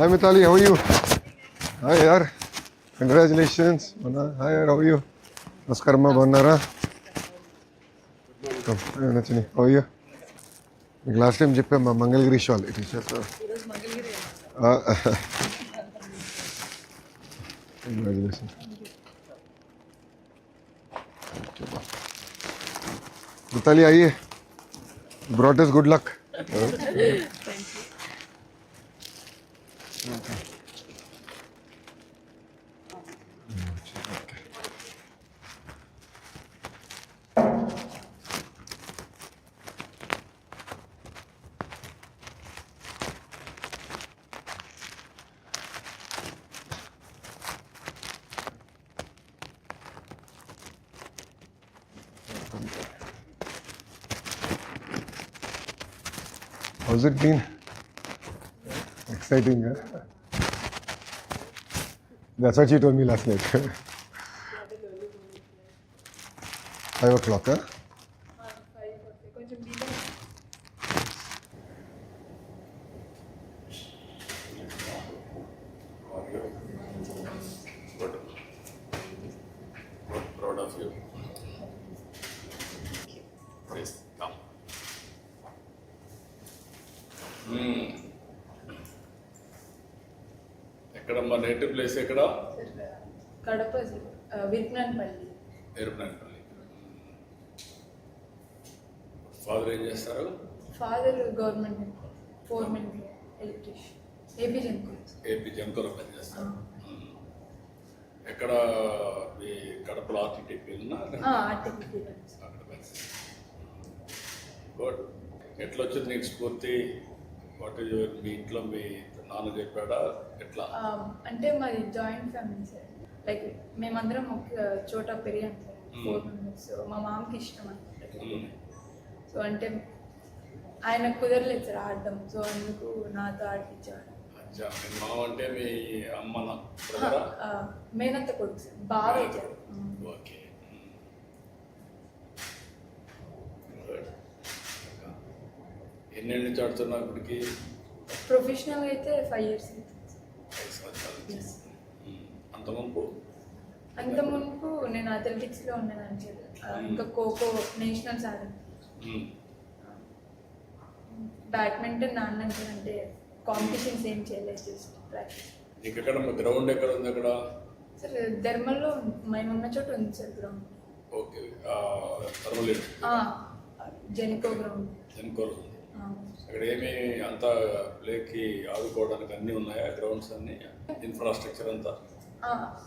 Hi Mitali, how are you? Hi yaar. Congratulations. Mana, hi yaar, how are you? నమస్కారం అమ్మా బాగున్నారా నచ్చని how you మీకు last time చెప్పాం మా Mangalagiri shall it is congratulation Mitali आइए brought us good luck How's it been? Exciting, huh? Eh? That's what you told me last night. Five o'clock, huh? ఎక్కడ మా నేటివ్ ప్లేస్ ఎక్కడ? Kadapa sir Vignanpalli. Erupanapalli father ఏం చేస్తారు? Father government foreman electrician AP Genco AP జంకలో పనిచేస్తారు Hmm. ఎక్కడ ఈ కడపలో ఆర్టీటీపీ అక్కడ గుడ్ ఎట్లా వచ్చింది నీకు స్ఫూర్తి? వాట్ ఈజ్ యువర్ మీ ఇంట్లో మీ నాన్న చెప్పాడా? ఎట్లా? అంటే మాది జాయింట్ ఫ్యామిలీ సార్ లైక్ మేమందరం ఒక చోట పెరిగాం సార్ ఫోర్ మెంబర్స్ మా మామకి ఇష్టం అనమాట Hmm. సో అంటే ఆయన కుదరలేదు సార్ ఆడడం. సో అందుకు నాతో ఆడిపించేవాడు మామ అంటే మీ అమ్మ మేనత్త కొడుకు సార్ బాగా సార్ ఓకే. గుడ్ ఎన్నేళ్ళ నుంచి ఆడుతున్నావు ఇప్పటికి? ప్రొఫెషనల్ అయితే ఫైవ్ ఇయర్స్ Hmm. అంత ముంపు అంత మునుపు నేను అథ్లెటిక్స్లో ఉన్నాను సార్ ఆ, ఇంకా ఖోఖో నేషనల్స్ ఆడాను Hmm. బ్యాడ్మింటన్ నాన్న అంటే కాంపిటీషన్స్ ఏం చేయలేదు జస్ట్ ప్రాక్టీస్ నీకు ఎక్కడ గ్రౌండ్ ఎక్కడ ఉంది అక్కడ? సార్ ధర్మల్లో మేము ఉన్న చోట ఉంది sir ground okay. Genco ground ఎన్కోలు ఉంది అక్కడ ఏమి అంతా ప్లేకి ఆడుకోవడానికి అన్నీ ఉన్నాయా? గ్రౌండ్స్ అన్ని? ఇన్ఫ్రాస్ట్రక్చర్ అంతా?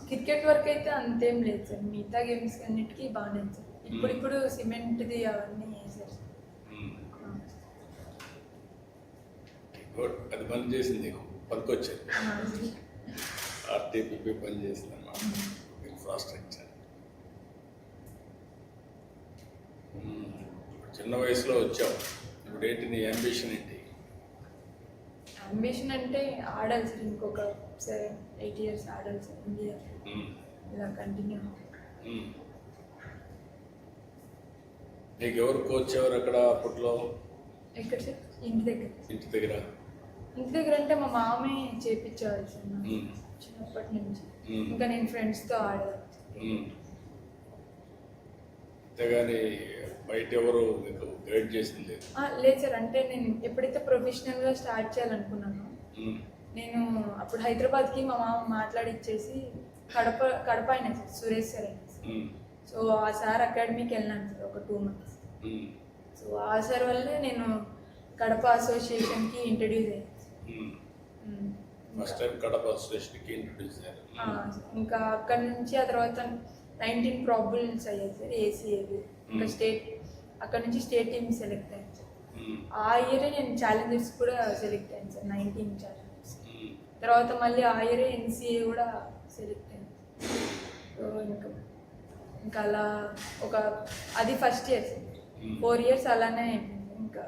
క్రికెట్ వరకు అయితే అంతేం లేదు సార్. మిగతా గేమ్స్ అన్నిటికీ బాగానే ఉంది సార్. ఇప్పుడు ఇప్పుడు సిమెంట్ది అవన్నీ వేసారు సార్. గుడ్ అది పని చేసింది నీకు. పనికొచ్చేది. ఆర్టీపీపీ పని చేసింది అన్నమాట ఇన్ఫ్రాస్ట్రక్చర్ చిన్న వయసులో వచ్చావు. ఇప్పుడు ఏంటి నీ అంబిషన్ ఏంటి అంబిషన్ అంటే ఆడాలి సార్ ఇంకొక సెవెన్ ఎయిట్ ఇయర్స్ ఆడాలి సార్ ఇండియా. ఇలా కంటిన్యూ. నీకు ఎవరు కోచ్ ఎవరు అక్కడ అప్పట్లో ఎక్కడ సార్ ఇంటి దగ్గర ఇంటి దగ్గర ఇంటి దగ్గర అంటే మా మామే చేపించేవాళ్ళు సార్ మ్మ్. చిన్నప్పటి నుంచి మ్మ్. ఇంకా నేను ఫ్రెండ్స్తో ఆడేదాన్ని మ్మ్. అంతేగాని బయట ఎవరు మీకు గైడ్ చేసింది లేదు లేదు సార్ అంటే నేను ఎప్పుడైతే ప్రొఫెషనల్గా స్టార్ట్ చేయాలనుకున్నానో. నేను అప్పుడు హైదరాబాద్కి మా మామ మాట్లాడిచ్చేసి కడప కడప అయినా సార్ సురేష్ సార్ అయినా. సో ఆ సార్ అకాడమీకి వెళ్ళాను సార్ ఒక టూ మంత్స్. సో ఆ సార్ వల్లే నేను కడప అసోసియేషన్కి ఇంట్రడ్యూస్ అయ్యాను. ఫస్ట్ టైం కడప స్టేషన్కి ఇంట్రడ్యూస్ అయ్యారు ఇంకా అక్కడ నుంచి ఆ తర్వాత నైన్టీన్ ప్రాబుల్స్ అయ్యాయి సార్ ఏసీఏవి ఇంకా. స్టేట్ అక్కడ నుంచి స్టేట్ టీమ్ సెలెక్ట్ అయ్యాను సార్. ఆ ఇయరే నేను ఛాలెంజర్స్ కూడా సెలెక్ట్ అయ్యాను సార్ నైన్టీన్ ఛాలెంజర్స్. తర్వాత మళ్ళీ ఆ ఇయరే ఎన్సీఏ కూడా సెలెక్ట్ అయ్యాను. సో ఇంకా ఇంకా అలా ఒక అది first year sir. Four years అలానే ఇంకా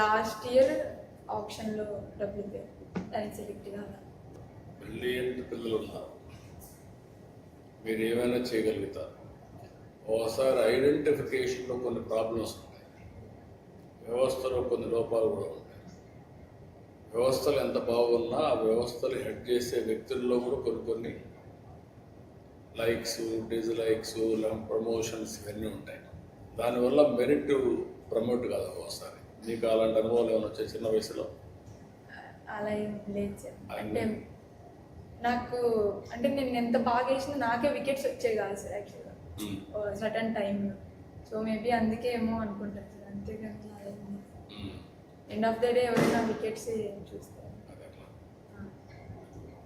లాస్ట్ ఇయర్ ఆప్షన్లో డబ్బులు దానికి సెలెక్ట్ కావాలి బ్రిలియంట్ పిల్లలు ఉన్నారు మీరు ఏమైనా చేయగలుగుతారు? ఓసారి ఐడెంటిఫికేషన్లో కొన్ని ప్రాబ్లమ్స్ ఉంటాయి వ్యవస్థలో కొన్ని లోపాలు కూడా ఉంటాయి. వ్యవస్థలు ఎంత బాగున్నా ఆ వ్యవస్థలు హెడ్ చేసే వ్యక్తుల్లో కూడా కొన్ని కొన్ని లైక్స్ డిజ్లైక్స్ ప్రమోషన్స్ ఇవన్నీ ఉంటాయి. దానివల్ల మెరిట్ ప్రమోట్ కాదు ఒకసారి మీకు అలాంటి అనుభవాలు ఏమైనా వచ్చాయి చిన్న వయసులో? అలా ఏం లేదు అంటే నాకు అంటే నేను ఎంత బాగా వేసినా నాకే వికెట్స్ వచ్చాయి కాదు సార్ యాక్చువల్గా మ్మ్. సటన్ టైంలో సో మేబీ అందుకే ఏమో అంతేగాని మ్మ్. ఎండ్ ఆఫ్ ద డే ఎవరైనా వికెట్స్ చూస్తాను